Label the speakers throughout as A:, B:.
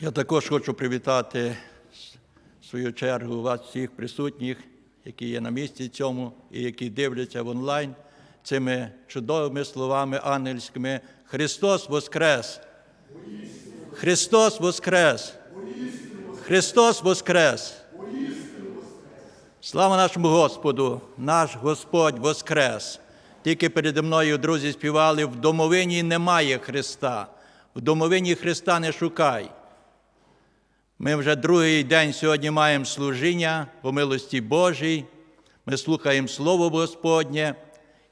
A: Я також хочу привітати в свою чергу вас всіх присутніх, які є на місці цьому і які дивляться в онлайн цими чудовими словами ангельськими. Христос Воскрес! Христос Воскрес! Христос Воскрес! Слава нашому Господу! Наш Господь Воскрес! Тільки переді мною, друзі, співали, в домовині немає Христа, в домовині Христа не шукай. Ми вже другий день сьогодні маємо служіння по милості Божій. Ми слухаємо Слово Господнє.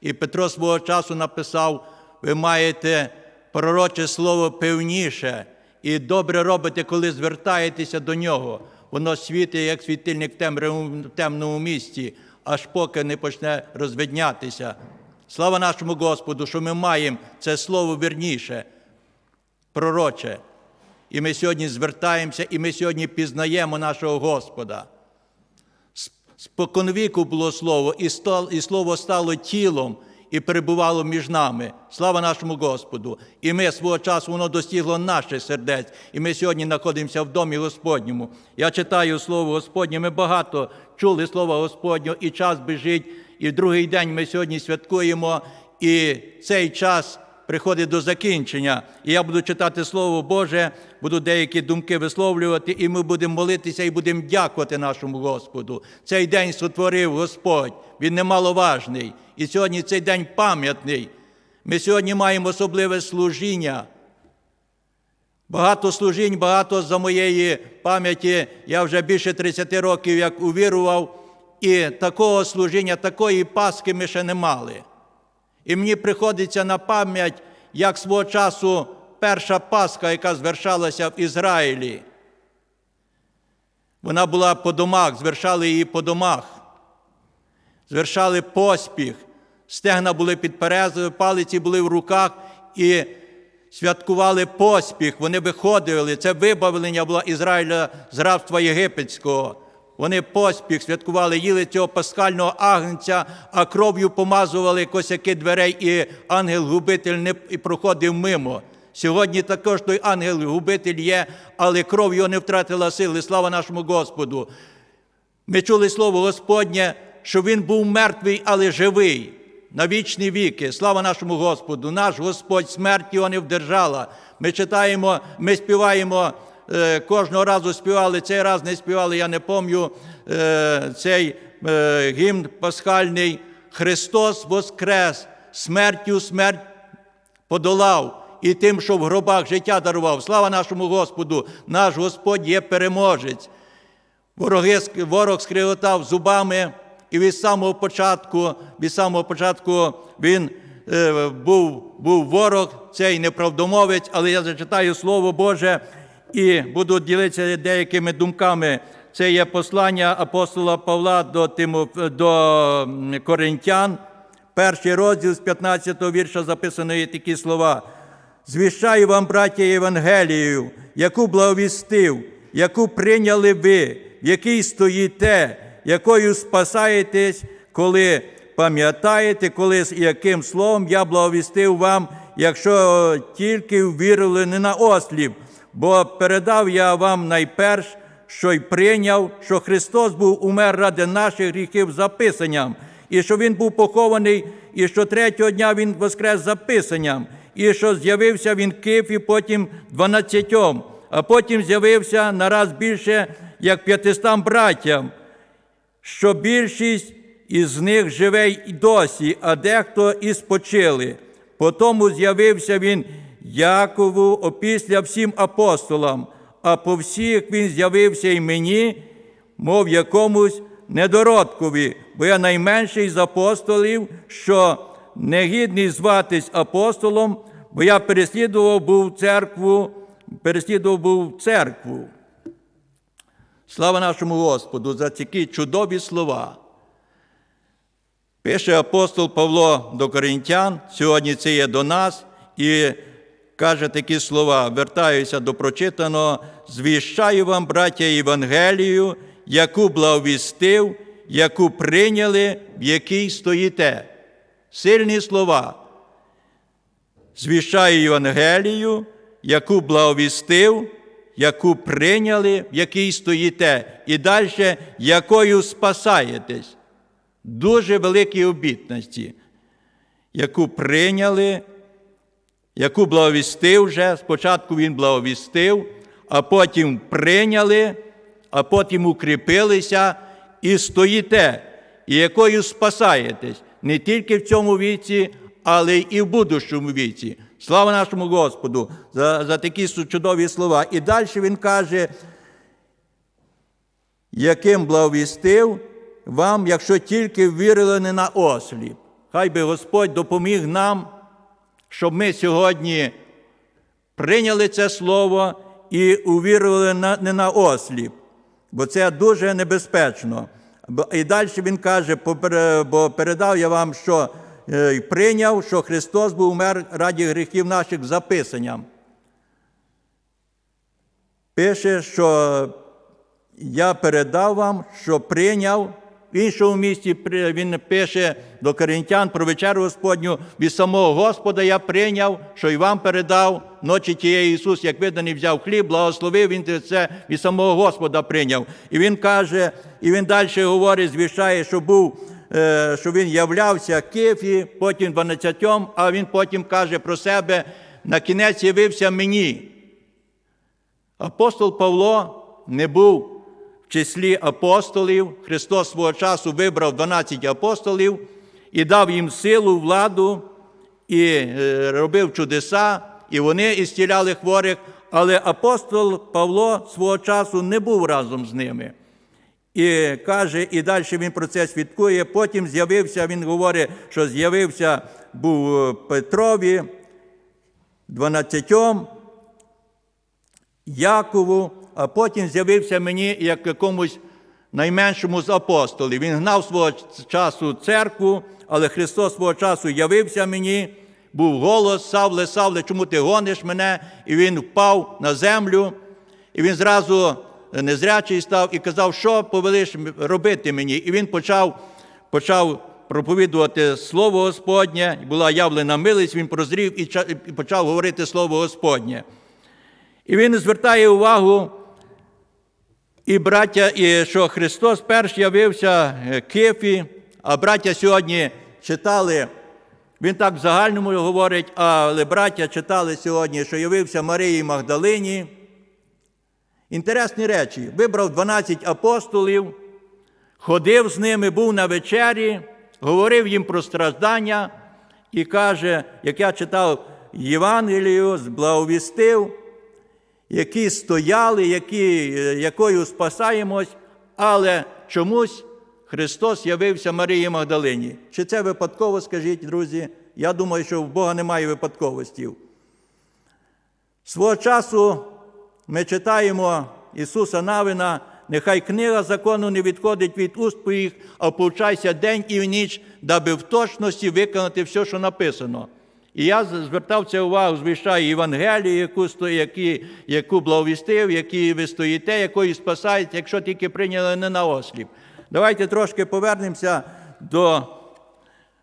A: І Петро свого часу написав: ви маєте пророче слово певніше і добре робите, коли звертаєтеся до нього. Воно світить, як світильник в темному місті, аж поки не почне розвиднятися. Слава нашому Господу, що ми маємо це слово вірніше, пророче. І ми сьогодні звертаємося, і ми сьогодні пізнаємо нашого Господа. Споконвіку було слово, і, слово стало тілом і перебувало між нами. Слава нашому Господу! І ми свого часу воно достигло наших сердець, і ми сьогодні знаходимося в домі Господньому. Я читаю Слово Господнє. Ми багато чули Слово Господнього, і час біжить, і в другий день ми сьогодні святкуємо, і цей час приходить до закінчення. І я буду читати Слово Боже, буду деякі думки висловлювати, і ми будемо молитися і будемо дякувати нашому Господу. Цей день сотворив Господь, він немаловажний. І сьогодні цей день пам'ятний. Ми сьогодні маємо особливе служіння. Багато служінь, багато за моєї пам'яті. Я вже більше 30 років як увірував, і такого служіння, такої Пасхи ми ще не мали. І мені приходиться на пам'ять, як свого часу перша Пасха, яка звершалася в Ізраїлі. Вона була по домах, звершали її по домах, звершали поспіх, стегна були підперезові, палиці були в руках і святкували поспіх. Вони виходили. Це вибавлення було Ізраїля з рабства єгипетського. Вони поспіх святкували, їли цього пасхального агнця, а кров'ю помазували косяки дверей, і ангел-губитель не проходив мимо. Сьогодні також той ангел-губитель є, але кров його не втратила сили. Слава нашому Господу. Ми чули слово Господнє, що він був мертвий, але живий на вічні віки. Слава нашому Господу! Наш Господь смерть його не вдержала. Ми читаємо, ми співаємо. Е, Кожного разу співали, цей раз не співали, я не пам'ятаю е, цей е, гімн пасхальний. Христос Воскрес, смертю смерть подолав і тим, що в гробах життя дарував. Слава нашому Господу! Наш Господь є переможець. Вороги, ворог скриготав зубами, і від самого початку, від самого початку він е, був, був ворог, цей неправдомовець, але я зачитаю Слово Боже і буду ділитися деякими думками. Це є послання апостола Павла до, Тимо, до Коринтян, перший розділ з 15-го вірша записано є такі слова. Звіщаю вам, браття, Євангелію, яку благовістив, яку прийняли ви, в якій стоїте, якою спасаєтесь, коли пам'ятаєте, коли з яким словом я благовістив вам, якщо тільки ввірили не на ослів, бо передав я вам найперш, що й прийняв, що Христос був умер ради наших гріхів за Писанням, і що Він був похований, і що третього дня Він воскрес за Писанням, і що з'явився Він Кифі, потім дванадцятьом, а потім з'явився нараз більше, як п'ятистам братям, що більшість із них живе й досі, а дехто і спочили. Потому з'явився він Якову, опісля всім апостолам, а по всіх він з'явився й мені, мов якомусь недородкові, бо я найменший з апостолів, що негідний зватись апостолом, бо я переслідував був церкву, переслідував був церкву. Слава нашому Господу за такі чудові слова. Пише апостол Павло до Коринтян, сьогодні це є до нас, і каже такі слова: вертаюся до прочитаного, звіщаю вам, браття, Євангелію, яку благовістив, яку прийняли, в якій стоїте. Сильні слова. Звіщаю Євангелію, яку благовістив, яку прийняли, в якій стоїте, і далі, якою спасаєтесь. Дуже великі обітності, яку прийняли, яку благовістив вже. Спочатку він благовістив, а потім прийняли, а потім укріпилися і стоїте, і якою спасаєтесь не тільки в цьому віці, але і в будущому віці. Слава нашому Господу за, за такі чудові слова. І далі він каже, яким благовістив вам, якщо тільки вірили не на осліп. Хай би Господь допоміг нам, щоб ми сьогодні прийняли це слово і увірували на, не на осліп, бо це дуже небезпечно. І далі він каже, бо передав я вам, що е, прийняв, що Христос був умер раді гріхів наших за Писанням. Пише, що я передав вам, що прийняв. В іншому місці він пише до коринтян про вечерю Господню від самого Господа я прийняв, що і вам передав ночі тієї Ісус, як виданий, взяв хліб, благословив, він це від самого Господа прийняв. І він каже, і він далі говорить, звіщає, що був, е, що він являвся Кифі, потім 12, а він потім каже про себе, на кінець явився мені. Апостол Павло не був в числі апостолів. Христос свого часу вибрав 12 апостолів і дав їм силу, владу, і е, робив чудеса, і вони ісціляли хворих. Але апостол Павло свого часу не був разом з ними. І каже, і далі він про це свідкує. Потім з'явився, він говорить, що з'явився був е, Петрові, 12 Якову, а потім з'явився мені як якомусь найменшому з апостолів. Він гнав свого часу церкву, але Христос свого часу явився мені, був голос, Савле, Савле, чому ти гониш мене? І він впав на землю, і він зразу незрячий став і казав, що повелиш робити мені. І він почав, почав проповідувати Слово Господнє, була явлена милість, він прозрів і почав говорити Слово Господнє. І він звертає увагу, і браття, і що Христос перш явився е, Кифі, а браття сьогодні читали, він так в загальному говорить, але браття читали сьогодні, що явився Марії Магдалині. Інтересні речі. Вибрав 12 апостолів, ходив з ними, був на вечері, говорив їм про страждання і каже, як я читав Євангелію, благовістив, які стояли, які, е, якою спасаємось, але чомусь Христос явився Марії Магдалині. Чи це випадково, скажіть, друзі? Я думаю, що в Бога немає випадковостів. Свого часу ми читаємо Ісуса Навина, нехай книга закону не відходить від уст твоїх, а повчайся день і ніч, даби в точності виконати все, що написано. І я звертав це увагу, звіщаю Євангелію, яку, які, яку благовістив, які ви стоїте, якою спасаєте, якщо тільки прийняли не на осліп. Давайте трошки повернемося до,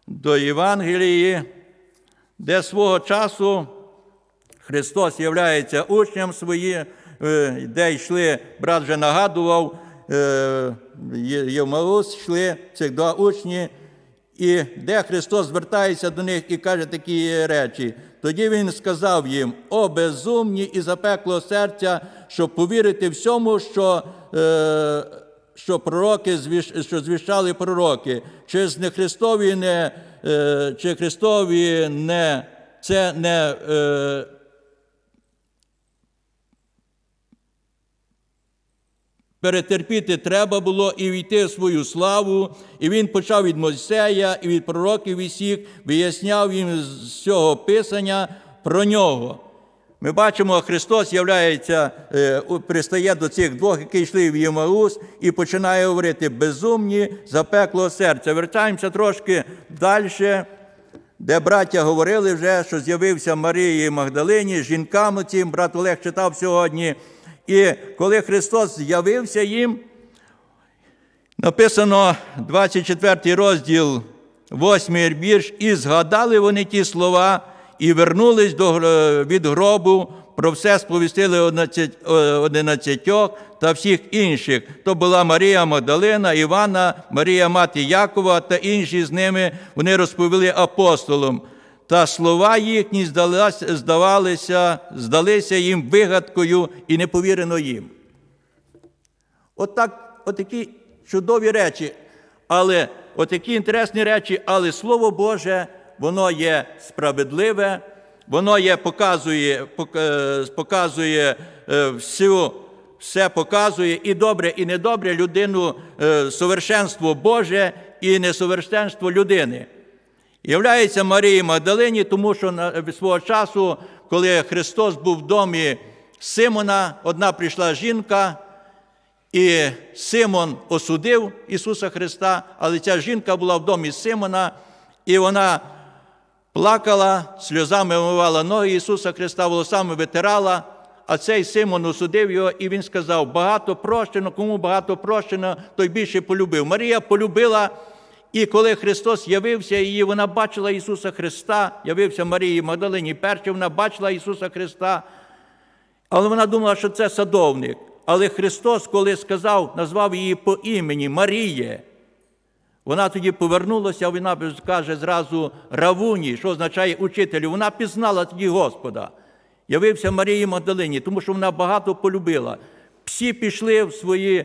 A: до Євангелії, де свого часу Христос являється учням своїм, е, де йшли, брат вже нагадував, е, Євмаус йшли цих два учні, і де Христос звертається до них і каже такі речі. Тоді Він сказав їм: О, безумні і запекло серця, щоб повірити всьому, що, е, що пророки що звіщали пророки, чи ж не Христові не, е, чи Христові не це не. Е, Перетерпіти треба було і війти в свою славу, і він почав від Мойсея і від пророків усіх, виясняв їм з цього писання про нього. Ми бачимо, Христос являється, е, пристає до цих двох, які йшли в Ємаус, і починає говорити безумні запекло серця. Вертаємося трошки далі, де браття говорили вже, що з'явився Марії Магдалині, жінкам цим, брат Олег читав сьогодні. І коли Христос з'явився їм, написано 24 розділ, 8 вірш, і згадали вони ті слова, і вернулись до, від гробу, про все сповістили одинадцять- одинадцятьох та всіх інших. То була Марія Магдалина, Івана, Марія мати Якова та інші з ними. Вони розповіли апостолам. Та слова їхні здавалися, здалися їм вигадкою і не повірено їм. Отак, отакі чудові речі, але отакі інтересні речі, але Слово Боже, воно є справедливе, воно є, показує, е, показує е, всю, все показує і добре, і недобре людину, е, совершенство Боже і несовершенство людини. Являється Марії Магдалині, тому що на свого часу, коли Христос був в домі Симона, одна прийшла жінка, і Симон осудив Ісуса Христа, але ця жінка була в домі Симона, і вона плакала, сльозами омивала ноги Ісуса Христа, волосами витирала. А цей Симон осудив його, і він сказав: багато прощено, кому багато прощено, той більше полюбив. Марія полюбила, і коли Христос явився її, вона бачила Ісуса Христа, явився Марії Магдалині перше, вона бачила Ісуса Христа. Але вона думала, що це садовник. Але Христос, коли сказав, назвав її по імені Маріє, вона тоді повернулася, вона каже зразу Равуні, що означає учителю. Вона пізнала тоді Господа. Явився Марії Магдалині, тому що вона багато полюбила. Всі пішли в свої,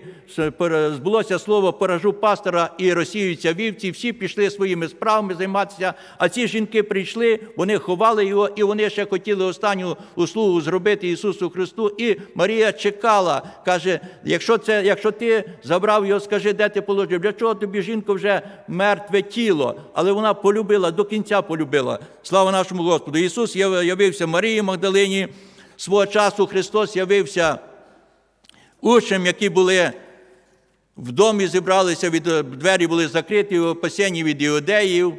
A: збулося слово поражу пастора і розсіюються вівці, всі пішли своїми справами займатися, а ці жінки прийшли, вони ховали його, і вони ще хотіли останню услугу зробити Ісусу Христу. І Марія чекала, каже: якщо це, якщо ти забрав його, скажи, де ти положив? Для чого тобі жінка вже мертве тіло? Але вона полюбила, до кінця полюбила. Слава нашому Господу! Ісус яв- явився Марії Магдалині. Свого часу Христос явився учням, які були в домі, зібралися, від, двері були закриті, опасені від іудеїв.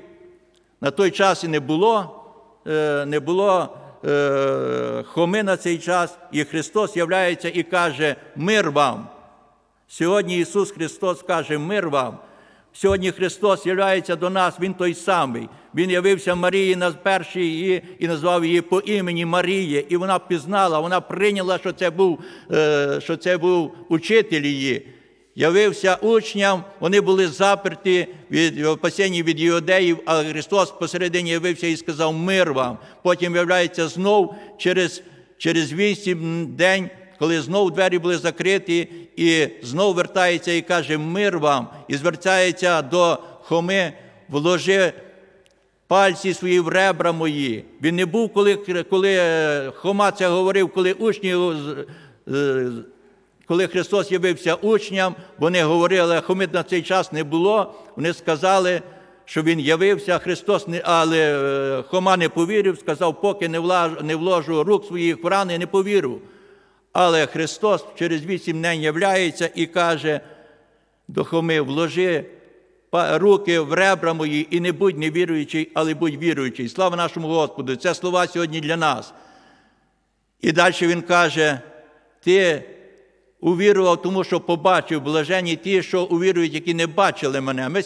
A: На той час і не було, е, не було е, хоми на цей час, і Христос являється і каже: Мир вам. Сьогодні Ісус Христос каже мир вам. Сьогодні Христос являється до нас, Він той самий. Він явився Марії на першій її і назвав її по імені Марії. І вона пізнала, вона прийняла, що це був, е, що це був учитель її. Явився учням, вони були заперті від опасені від іудеїв, а Христос посередині явився і сказав мир вам. Потім являється знов через, через вісім день коли знов двері були закриті, і знов вертається і каже мир вам, і звертається до Хоми, вложи пальці свої в ребра мої. Він не був, коли, коли е, Хома це говорив, коли учні, е, коли Христос явився учням, вони говорили, а Хоми на цей час не було. Вони сказали, що Він явився, Христос, не, але е, Хома не повірив, сказав, поки не вложу, рук своїх в рани, не повірю. Але Христос через вісім днів являється і каже до Хоми, вложи руки в ребра мої і не будь невіруючий, але будь віруючий. Слава нашому Господу! Це слова сьогодні для нас. І далі він каже: ти увірував, тому що побачив блажені ті, що увірують, які не бачили мене. Ми,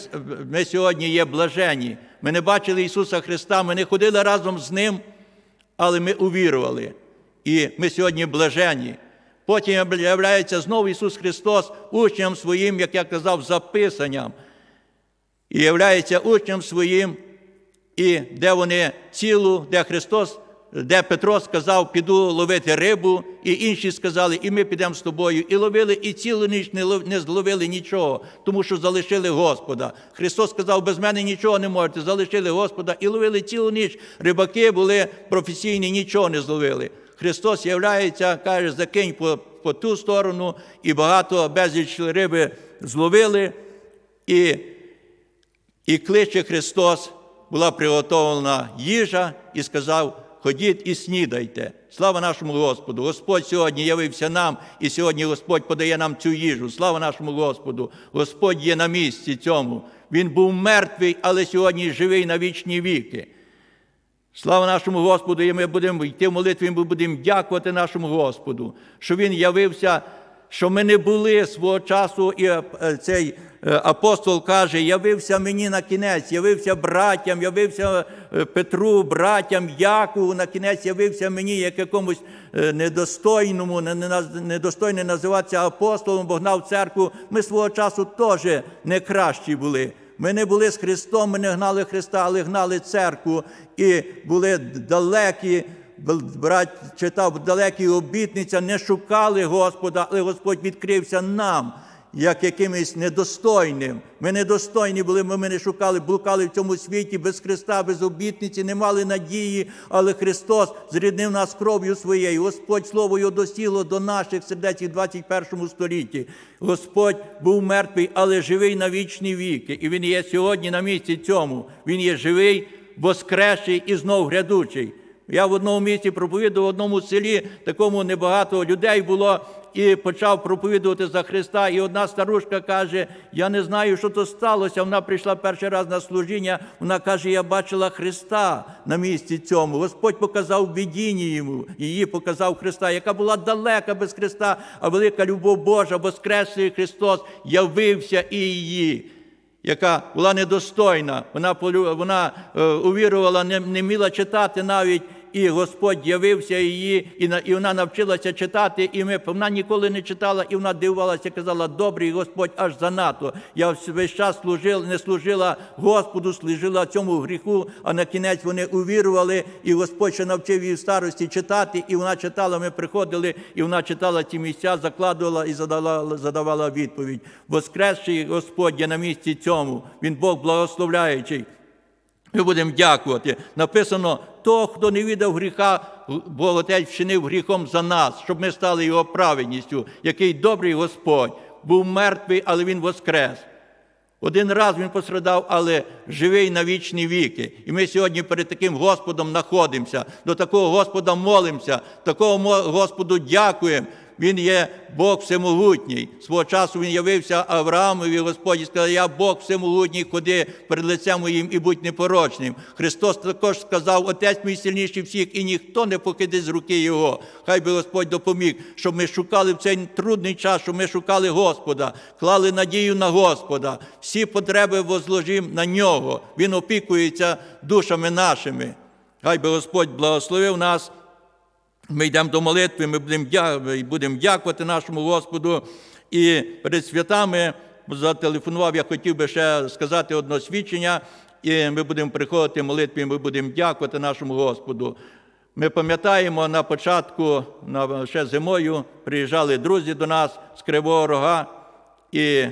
A: ми сьогодні є блажені. Ми не бачили Ісуса Христа, ми не ходили разом з Ним, але ми увірували. І ми сьогодні блажені. Потім являється знову Ісус Христос учням своїм, як я казав, записанням. І являється учням своїм, і де вони цілу, де Христос, де Петро сказав, піду ловити рибу, і інші сказали, і ми підемо з тобою. І ловили, і цілу ніч не не зловили нічого, тому що залишили Господа. Христос сказав, без мене нічого не можете, залишили Господа і ловили цілу ніч. Рибаки були професійні, нічого не зловили. Христос являється, каже, закинь по, по ту сторону, і багато безліч риби зловили. І і кличе Христос, була приготовлена їжа і сказав: ходіть і снідайте. Слава нашому Господу! Господь сьогодні явився нам, і сьогодні Господь подає нам цю їжу. Слава нашому Господу! Господь є на місці цьому. Він був мертвий, але сьогодні живий на вічні віки. Слава нашому Господу, і ми будемо йти в молитві, ми будемо дякувати нашому Господу, що Він явився, що ми не були свого часу, і е, цей е, апостол каже: явився мені на кінець, явився братям, явився е, Петру, братям, Якову, на кінець явився мені, як якомусь недостойному, не- не недостойне називатися апостолом, бо гнав церкву. Ми свого часу теж не кращі були. Ми не були з Христом, ми не гнали Христа, але гнали церкву і були далекі. Брат читав далекі обітниця, не шукали Господа, але Господь відкрився нам, як якимось недостойним. Ми недостойні були, ми не шукали, блукали в цьому світі без Христа, без обітниці, не мали надії, але Христос зріднив нас кров'ю своєю. Господь слово його досіло до наших сердець у 21 столітті. Господь був мертвий, але живий на вічні віки. І Він є сьогодні на місці цьому. Він є живий, воскресший і знов грядучий. Я в одному місці проповідував в одному селі, такому небагато людей було, і почав проповідувати за Христа. І одна старушка каже: Я не знаю, що то сталося. Вона прийшла перший раз на служіння. Вона каже: Я бачила Христа на місці цьому. Господь показав видіння йому, її показав Христа, яка була далека без Христа, а велика любов Божа, воскреслий Христос явився і її яка була недостойна, вона вона е, увірувала, не, не вміла читати навіть, і Господь явився її, і, на- і вона навчилася читати, і ми, вона ніколи не читала, і вона дивувалася, казала, добрий Господь аж занадто. Я весь час служила, не служила Господу, служила цьому гріху, а на кінець вони увірували, і Господь ще навчив її в старості читати, і вона читала, ми приходили, і вона читала ці місця, закладувала і задавала, задавала відповідь. Воскресший Господь є на місці цьому, Він Бог благословляючий. Ми будемо дякувати. Написано, то, хто не віддав гріха, бо Отець вчинив гріхом за нас, щоб ми стали його праведністю, який добрий Господь, був мертвий, але Він воскрес. Один раз він пострадав, але живий на вічні віки. І ми сьогодні перед таким Господом знаходимося. До такого Господа молимося, такого Господу дякуємо. Він є Бог всемогутній. Свого часу він явився Авраамові, Господь і сказав, я Бог всемогутній, ходи перед лицем моїм і будь непорочним. Христос також сказав, Отець мій сильніший всіх, і ніхто не покиде з руки Його. Хай би Господь допоміг, щоб ми шукали в цей трудний час, щоб ми шукали Господа, клали надію на Господа. Всі потреби возложимо на нього. Він опікується душами нашими. Хай би Господь благословив нас. Ми йдемо до молитви, ми будемо будемо дякувати нашому Господу. І перед святами зателефонував, я хотів би ще сказати одне свідчення, і ми будемо приходити в молитві, ми будемо дякувати нашому Господу. Ми пам'ятаємо на початку, ще зимою, приїжджали друзі до нас з Кривого Рога, і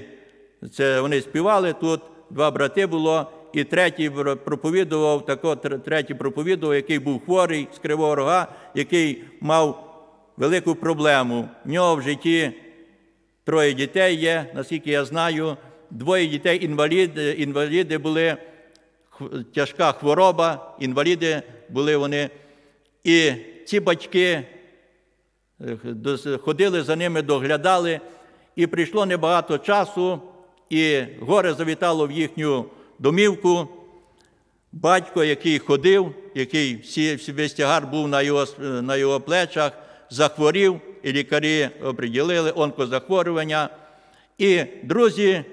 A: це вони співали тут, два брати було, і третій проповідував, тако, третій проповідував, який був хворий з Кривого Рога, який мав велику проблему. В нього в житті троє дітей є, наскільки я знаю. Двоє дітей інваліди, інваліди були, тяжка хвороба, інваліди були вони. І ці батьки ходили за ними, доглядали, і прийшло небагато часу, і горе завітало в їхню домівку. Батько, який ходив, який весь тягар був на його, на його плечах, захворів, і лікарі оприділили онкозахворювання. І друзі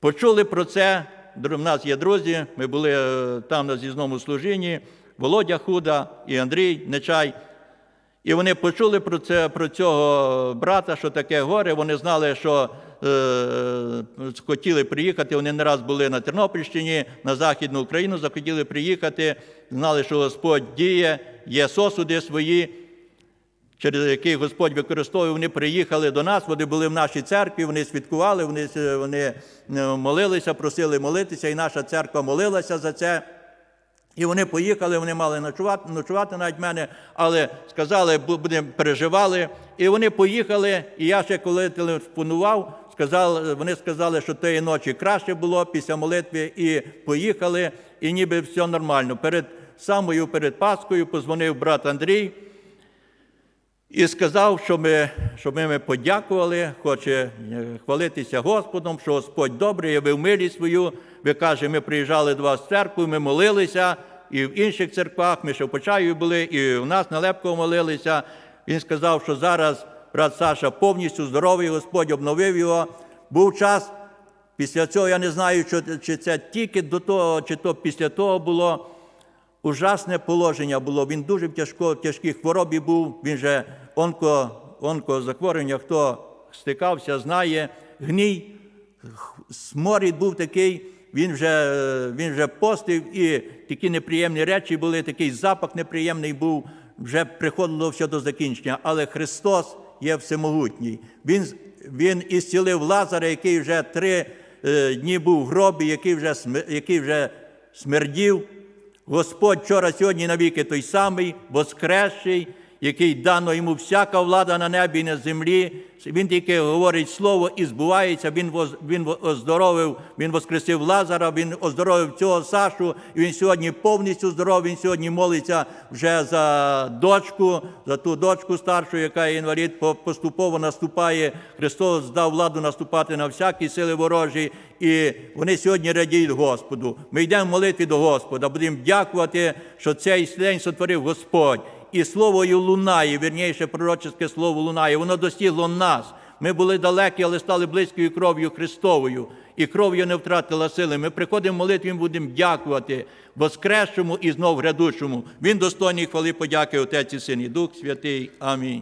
A: почули про це. В нас є друзі, ми були е, там на з'їзному служінні, Володя Худа і Андрій Нечай. І вони почули про це, про цього брата, що таке горе. Вони знали, що е, хотіли приїхати. Вони не раз були на Тернопільщині, на Західну Україну, захотіли приїхати, знали, що Господь діє, є сосуди свої, через які Господь використовує. Вони приїхали до нас, вони були в нашій церкві, вони святкували, вони, вони е, молилися, просили молитися, і наша церква молилася за це. І вони поїхали, вони мали ночувати, ночувати навіть мене, але сказали, будемо переживали. І вони поїхали, і я ще коли телефонував, сказав, вони сказали, що тієї ночі краще було після молитви, і поїхали, і ніби все нормально. Перед самою перед Паскою позвонив брат Андрій і сказав, що ми, щоб ми, подякували, хоче е, хвалитися Господом, що Господь добрий, явив милість свою. Ви каже, ми приїжджали до вас в церкву, ми молилися, і в інших церквах, ми ще в Почаєві були, і у нас на Лепково молилися. Він сказав, що зараз брат Саша, повністю здоровий, Господь обновив його. Був час, після цього я не знаю, чи це тільки до того, чи то після того було. Ужасне положення було. Він дуже в тяжкій хворобі був. Він же онко, онкозахворювання, хто стикався, знає. Гній, сморід був такий. Він вже, він вже постив, і такі неприємні речі були, такий запах неприємний був, вже приходило все до закінчення. Але Христос є всемогутній. Він, він ісцілив Лазаря, який вже три е, дні був в гробі, який вже, який вже смердів. Господь вчора, сьогодні навіки той самий, воскресший, який дано йому всяка влада на небі і на землі. Він тільки говорить слово і збувається. Він, воз- він оздоровив, він воскресив Лазара, він оздоровив цього Сашу. І він сьогодні повністю здоровий. Він сьогодні молиться вже за дочку, за ту дочку старшу, яка є інвалід, поступово наступає. Христос дав владу наступати на всякі сили ворожі. І вони сьогодні радіють Господу. Ми йдемо в молитві до Господа, будемо дякувати, що цей день сотворив Господь. І слово лунає, вірніше, пророчеське слово лунає, воно достігло нас. Ми були далекі, але стали близькою кров'ю Христовою, і кров'ю не втратила сили. Ми приходимо в молитві, будемо дякувати воскресшому і знов грядучому. Він достойний хвали, подяки Отець і Син і Дух Святий. Амінь.